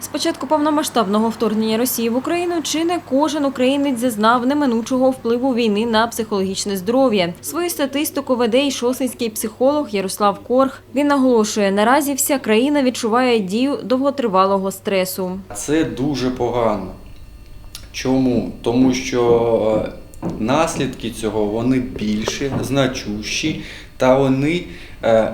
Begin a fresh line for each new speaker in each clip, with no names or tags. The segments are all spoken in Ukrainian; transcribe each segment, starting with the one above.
З початку повномасштабного вторгнення Росії в Україну чи не кожен українець зазнав неминучого впливу війни на психологічне здоров'я. Свою статистику веде й шосинський психолог Ярослав Корх. Він наголошує, наразі вся країна відчуває дію довготривалого стресу.
Це дуже погано. Чому? Тому що е, наслідки цього вони більші, значущі, та вони е,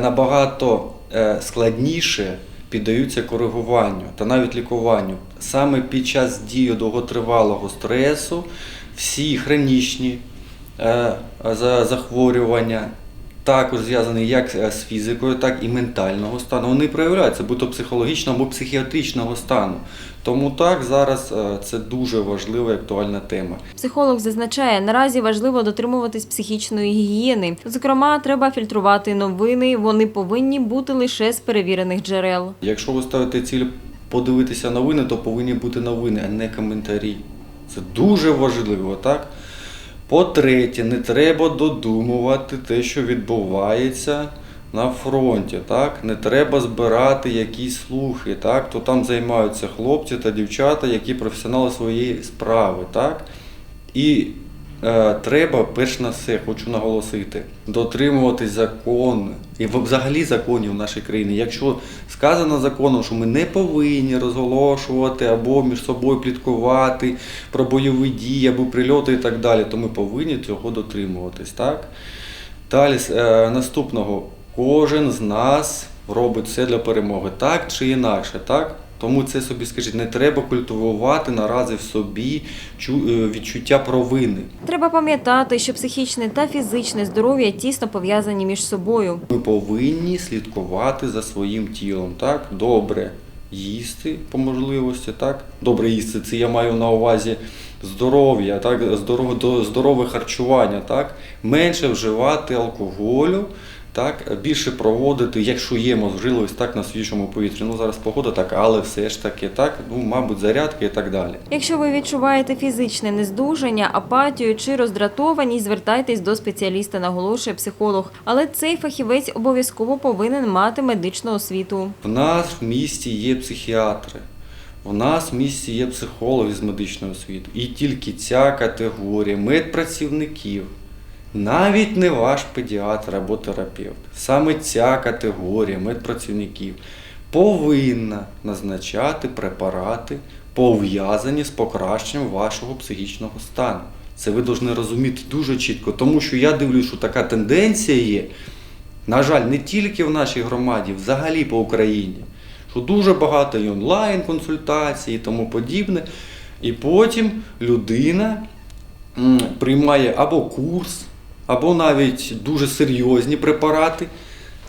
набагато е, складніше піддаються коригуванню та навіть лікуванню. Саме під час дії довготривалого стресу всі хронічні е, захворювання, також зв'язані як е, з фізикою, так і ментального стану. Вони проявляються, будь то психологічного або психіатричного стану. Тому так зараз е, це дуже важлива і актуальна тема.
Психолог зазначає, наразі важливо дотримуватись психічної гігієни. Зокрема, треба фільтрувати новини. Вони повинні бути лише з перевірених джерел.
Якщо ви ставите ціль подивитися новини, то повинні бути новини, а не коментарі. Це дуже важливо, так? По-третє, не треба додумувати те, що відбувається на фронті. Так? Не треба збирати якісь слухи, так? то там займаються хлопці та дівчата, які професіонали своєї справи. Так? І треба, перш на все, хочу наголосити, дотримуватись закону і взагалі законів в нашій країні. Якщо сказано законом, що ми не повинні розголошувати або між собою пліткувати про бойові дії або прильоти і так далі, то ми повинні цього дотримуватись. Так? Далі е, наступного, кожен з нас робить все для перемоги, так чи інакше, так? Тому це собі скажіть, не треба культивувати наразі в собі е, відчуття провини.
Треба пам'ятати, що психічне та фізичне здоров'я тісно пов'язані між собою.
Ми повинні слідкувати за своїм тілом, так? Добре їсти по можливості, так? Добре їсти, це я маю на увазі здоров'я, так? Здорове, здорове харчування, так? Менше вживати алкоголю, так? Більше проводити, якщо є можливість, так, на свіжому повітрі. Ну зараз погода так, але все ж таки, так, ну, мабуть, зарядки і так далі.
Якщо ви відчуваєте фізичне нездужання, апатію чи роздратованість, звертайтесь до спеціаліста, наголошує психолог. Але цей фахівець обов'язково повинен мати медичну освіту.
В нас в місті є психіатри, у нас в місті є психологи з медичної освіти. І тільки ця категорія медпрацівників, навіть не ваш педіатр або терапевт, саме ця категорія медпрацівників повинна назначати препарати, пов'язані з покращенням вашого психічного стану. Це ви повинні розуміти дуже чітко, тому що я дивлюсь, що така тенденція є. На жаль, не тільки в нашій громаді, взагалі по Україні, що дуже багато і онлайн-консультацій і тому подібне. І потім людина приймає або курс, або навіть дуже серйозні препарати,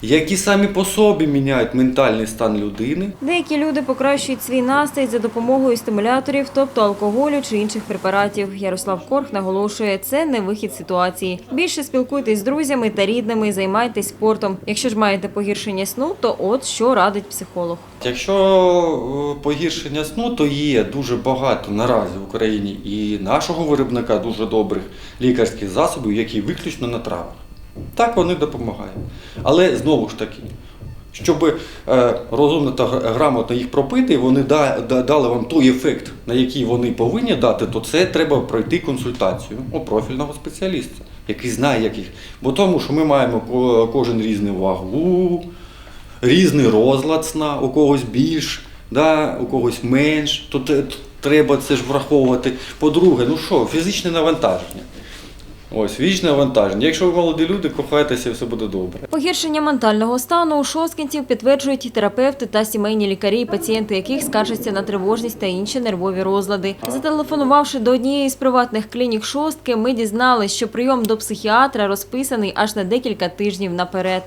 які самі по собі міняють ментальний стан людини.
Деякі люди покращують свій настрій за допомогою стимуляторів, тобто алкоголю чи інших препаратів. Ярослав Корх наголошує, це не вихід з ситуації. Більше спілкуйтесь з друзями та рідними, займайтесь спортом. Якщо ж маєте погіршення сну, то от що радить психолог.
Якщо е, погіршення сну, то є дуже багато наразі в Україні і нашого виробника дуже добрих лікарських засобів, які виключно на травах. Так вони допомагають. Але знову ж таки, щоб е, розумно та грамотно їх пропити, вони да, да- дали вам той ефект, на який вони повинні дати, то це треба пройти консультацію у профільного спеціаліста, який знає, як їх. Бо тому, що ми маємо кожен різну вагу, різний розлад сна, у когось більш, да, у когось менш, то треба це ж враховувати. По-друге, ну що, фізичне навантаження. Ось, вічне вантаження. Якщо ви молоді люди, кохайтеся, все буде добре.
Погіршення ментального стану у шосткінців підтверджують терапевти та сімейні лікарі, пацієнти яких скаржаться на тривожність та інші нервові розлади. Зателефонувавши до однієї з приватних клінік шостки, ми дізналися, що прийом до психіатра розписаний аж на декілька тижнів наперед.